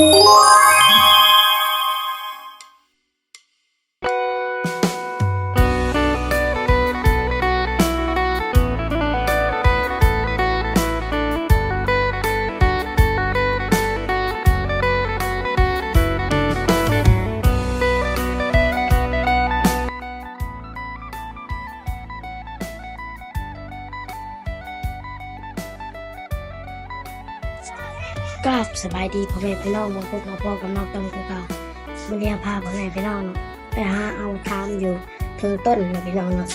哇！ายดีพ่อแม่พี่น้องมาพบมาพ่อกับน้องต้นคือเก่ามาเรียกพาพ่อแม่พี่น้องเนาะไปหาเอาทามอยู่ถึงต้นนะพี่น้องเนาะ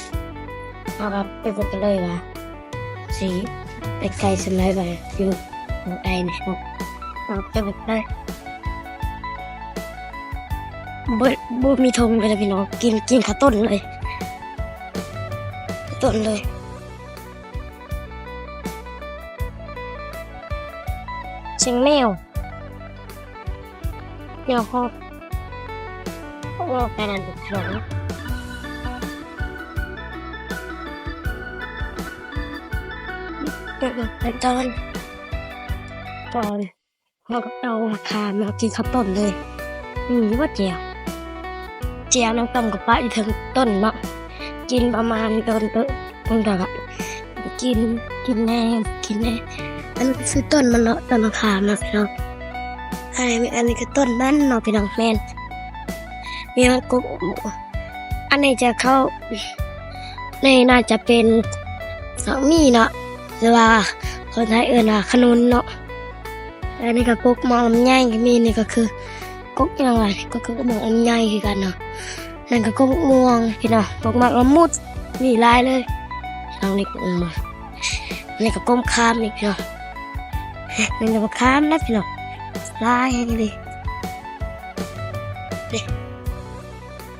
เอาครับไปพบกันเลยว่าสีไปไกลสมัยไปอยู่ตรงไกลเนี่ยเนาะเอาไปพบเลยบ่บ่มีธงเลยนะพี่น้องกินกินข้าวต้นเลยต้นเลยเชียงแมว เดี๋ยวเขาเขาบอกกันนั่นหลงเป็นตอนตอนเขาก็เอาราคามากินข้าวต้นเลยอืมว่าเจียวเจียวน้ำต้มกับปลาอีกถึงต้นเนาะกินประมาณเดินตอะตรงแบบกินกินแน่กินแน่อันนี้คือต้นมันเนาะต้นมะขามเนาะพี่น้อง อันนี้อันนี้คือต้นมันเนาะพี่น้องแมนมีมันกุ๊กอันนี้จะเข้าในน่าจะเป็นสามีเนาะหรือว่าคนไทยเอิ้นว่าขนุนเนาะอันนี้ก็กุ๊กมองลำไยก็มีนี่ก็คือกุ๊กยังไงก็คือมองลำไยคือกันเนาะนั่นก็กุ๊กม่วงพี่น้องกกมากละมุดมีลายเลยลองนี่กุ๊กมานี่ก็ก้มข้ามอีกพี่น้องมันจะมาข้ามนะพี่น้อง ลายให้ดินี่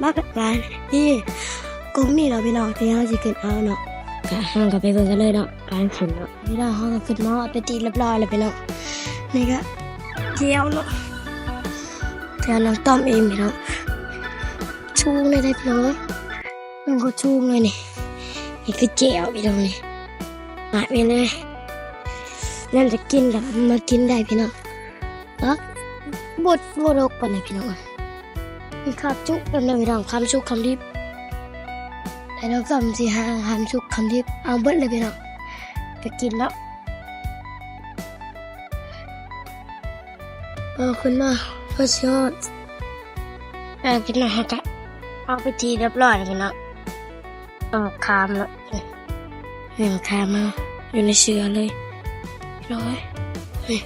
มากับร้านนี่กุ้งนี่เราะพี่น้องที่เราจะขึ้นเอาเนาะก็ห้างกับไปเบิ่งกันเลยเนาะการขึ้นเนาะพี่น้องห้องก็ขึ้นมอไปตีเรียบร้อยเลยพี่น้องนี่ก็เจียวเนาะเจียวน้องต้อมเองพี่น้องชูงเลยได้พี่น้องมันก็ชูงเลยนี่นี่คือเจียวพี่น้องนี่หายไปเลยนั่นจะกินกับมากินได้พี่น้อง เอะบดบดกปนไหนพี่น้องมีขาวจุกเป็นพี่น้องคำชุกคำดิบแต่เรากำสีหางคำชุกคำดิบเอาเบิดเลยพี่น้องไปกินแล้วเออคุณมาเพื่อชดเออกินหน่อยฮะกะเอาไปทีเรียบร้อยพี่น้องเอาคามแล้วเห็นคามมาอยู่ในเชือเลยร้อยนี่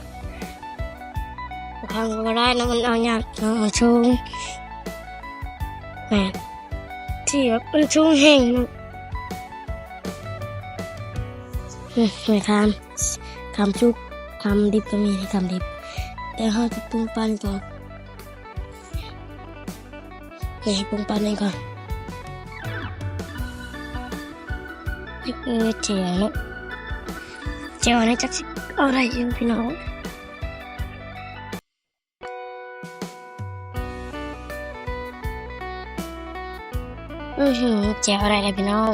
ทำก็ได้นะมันเอาหยาดเอามาชุ่มแหมที่แบบมันชุ่มแห้งนะไม่ทำทำชุกทำดิบก็มีให้ทำดิบ แต่เขาจะปรุงปั้นก่อนเฮ้ยปรุงปั้นเองก่อนนี่คือเจียวเนอะเจียวนี่จักสิเอาอะไรอยู่พี่น้อง อือหือเจียวอะไรเลยพี่น้อง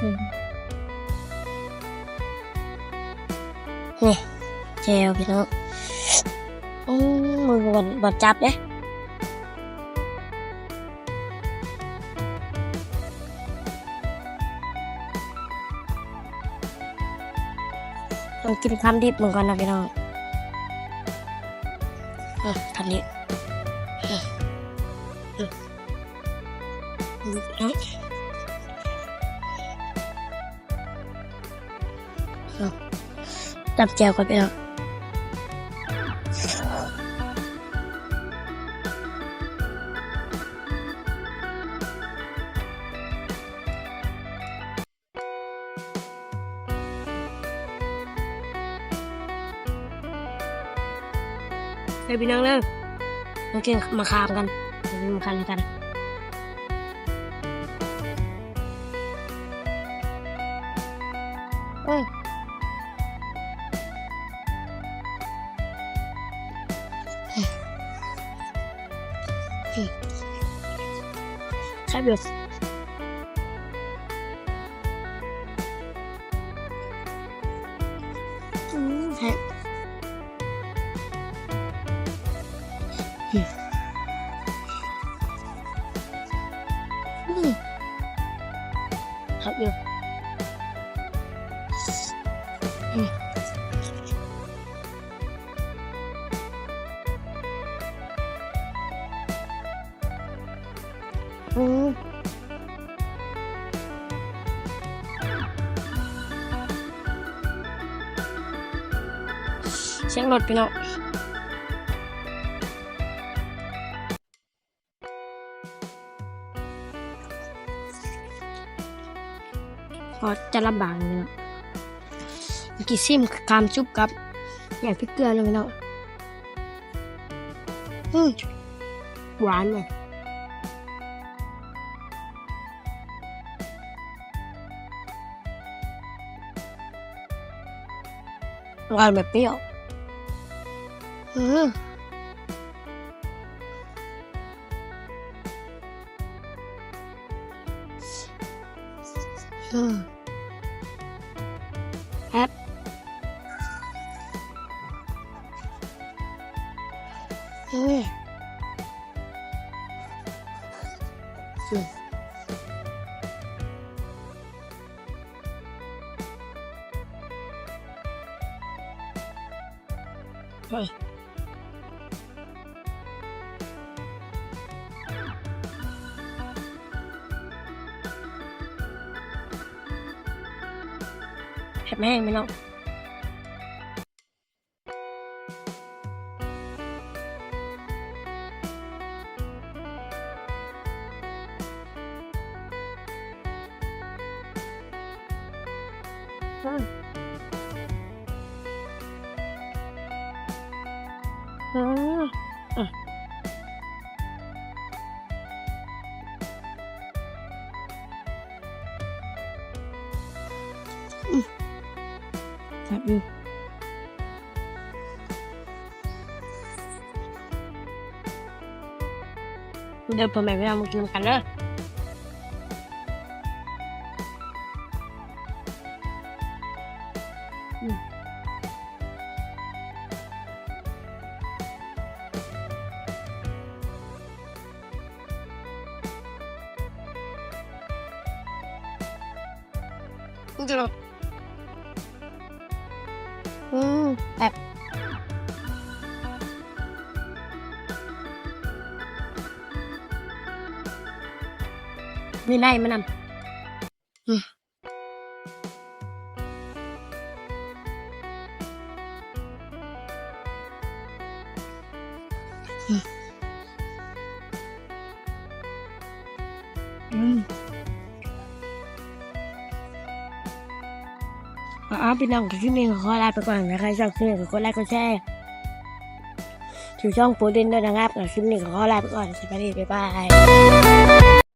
อืมนี่เจียวพี่น้องอืมมือบดบดจับเด้ ลองกินคำดิบเหมือนกันนะพี่น้องอืมคำนี้อืมอืมอืมอืมอืมจับแจวก่อนพี่น้อง เายพี่น้องเด้อโอเคมาคามกันมาคามกันเออครับเดี๋ยว ครับอยู่อืมอื ก็จะลำบากเลยเนาะกี้ซิมคามจุบกับอย่ากพริกเกลือเลยพี่น้องอืมหวานเลยอร่อยแบบเปรี้ยวอืม อืมแอป บแห้งไมน้องอืมอืมอะ ครับอยู่เดี๋ยวพ่อแม่ไม่เอามากินนำกันเด้ออืมเดี๋ยว อืมแบบมีไล่มานำอืมอืม อืมอ๋อพี่น้องคลิปนี้ขอลาไปก่อนนะคะชอบคลิปนี้ก็กดไลค์กดแชร์ถือช่องโปรดินด้วยนะครับคลิปนี้ขอลาไปก่อนสวัสดีบ๊ายบาย